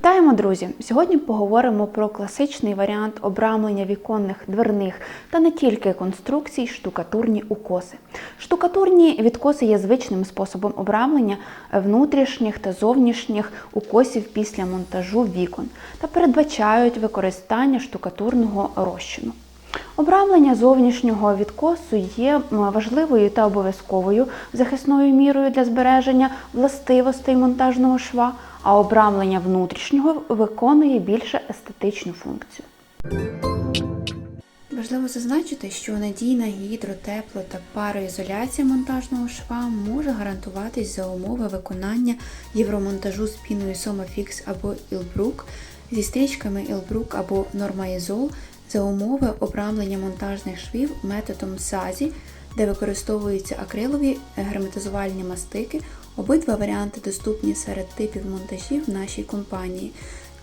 Вітаємо, друзі! Сьогодні поговоримо про класичний варіант обрамлення віконних дверних та не тільки конструкцій штукатурні укоси. Штукатурні відкоси є звичним способом обрамлення внутрішніх та зовнішніх укосів після монтажу вікон та передбачають використання штукатурного розчину. Обрамлення зовнішнього відкосу є важливою та обов'язковою захисною мірою для збереження властивостей монтажного шва, а обрамлення внутрішнього виконує більше естетичну функцію. Важливо зазначити, що надійна гідро, тепло та пароізоляція монтажного шва може гарантуватись за умови виконання євромонтажу з піною Somafix або Ilbrook зі стрічками Ilbrook або Normaisol за умови обрамлення монтажних швів методом САЗі, де використовуються акрилові герметизувальні мастики. Обидва варіанти доступні серед типів монтажів в нашій компанії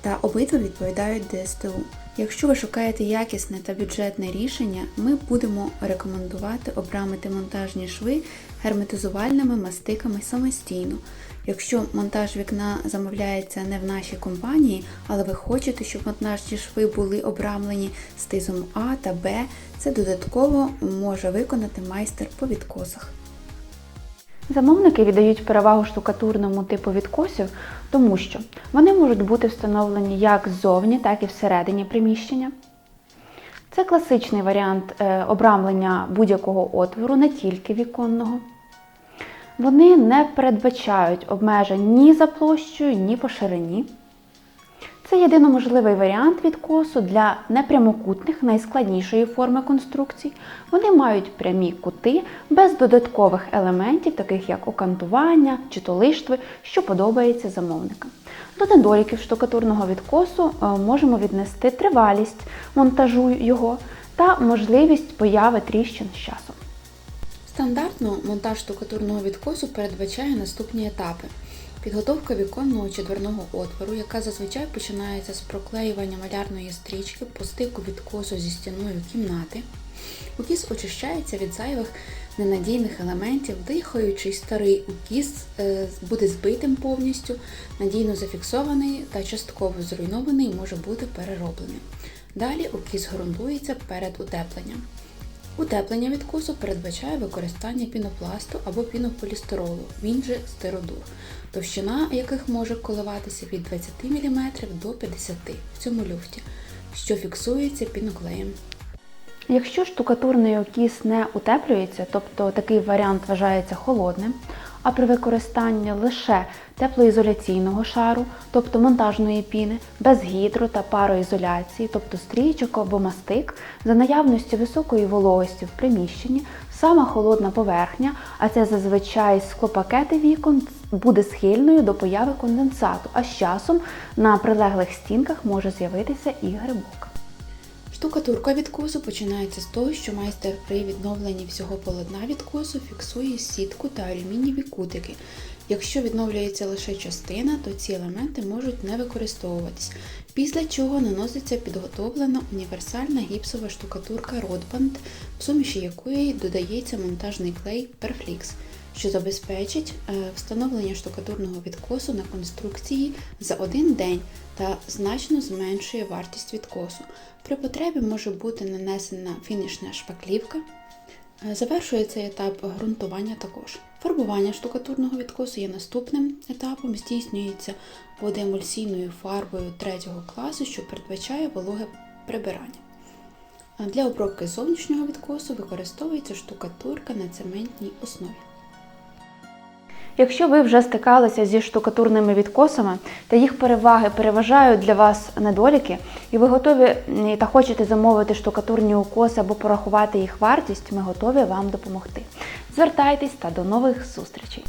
та обидва відповідають ДСТУ. Якщо ви шукаєте якісне та бюджетне рішення, ми будемо рекомендувати обрамити монтажні шви герметизувальними мастиками самостійно. Якщо монтаж вікна замовляється не в нашій компанії, але ви хочете, щоб монтажні шви були обрамлені стизом А та Б, це додатково може виконати майстер по відкосах. Замовники віддають перевагу штукатурному типу відкосів, тому що вони можуть бути встановлені як ззовні, так і всередині приміщення. Це класичний варіант е, обрамлення будь-якого отвору, не тільки віконного. Вони не передбачають обмежень ні за площею, ні по ширині. Це єдино можливий варіант відкосу для непрямокутних найскладнішої форми конструкцій. Вони мають прямі кути без додаткових елементів, таких як окантування чи то лиштви, що подобається замовникам. До недоліків штукатурного відкосу е, можемо віднести тривалість монтажу його та можливість появи тріщин з часом. Стандартно монтаж штукатурного відкосу передбачає наступні етапи. Підготовка віконного чи дверного отвору, яка зазвичай починається з проклеювання малярної стрічки по стику відкосу зі стіною кімнати. Укіс очищається від зайвих ненадійних елементів, дихаючий старий укіс е, буде збитим повністю, надійно зафіксований та частково зруйнований може бути перероблений. Далі укіс ґрунтується перед утепленням. Утеплення відкосу передбачає використання пінопласту або пінополістиролу, він же стиродур, товщина яких може коливатися від 20 мм до 50 в цьому люфті, що фіксується піноклеєм. Якщо штукатурний окіс не утеплюється, тобто такий варіант вважається холодним, а при використанні лише теплоізоляційного шару, тобто монтажної піни, без гідро та пароізоляції, тобто стрічок або мастик, за наявності високої вологості в приміщенні, сама холодна поверхня, а це зазвичай склопакети вікон, буде схильною до появи конденсату, а з часом на прилеглих стінках може з'явитися і грибок. Штукатурка відкосу починається з того, що майстер при відновленні всього полотна відкосу фіксує сітку та алюмінієві кутики. Якщо відновлюється лише частина, то ці елементи можуть не використовуватись, після чого наноситься підготовлена універсальна гіпсова штукатурка Rodband, в суміші якої додається монтажний клей Perflix, що забезпечить е, встановлення штукатурного відкосу на конструкції за один день та значно зменшує вартість відкосу. При потребі може бути нанесена фінішна шпаклівка. Е, Завершує цей етап ґрунтування також. Фарбування штукатурного відкосу є наступним етапом, здійснюється водоемульсійною фарбою третього класу, що передбачає вологе прибирання. Для обробки зовнішнього відкосу використовується штукатурка на цементній основі. Якщо ви вже стикалися зі штукатурними відкосами та їх переваги переважають для вас недоліки, і ви готові та хочете замовити штукатурні укоси або порахувати їх вартість, ми готові вам допомогти. Звертайтесь та до нових зустрічей!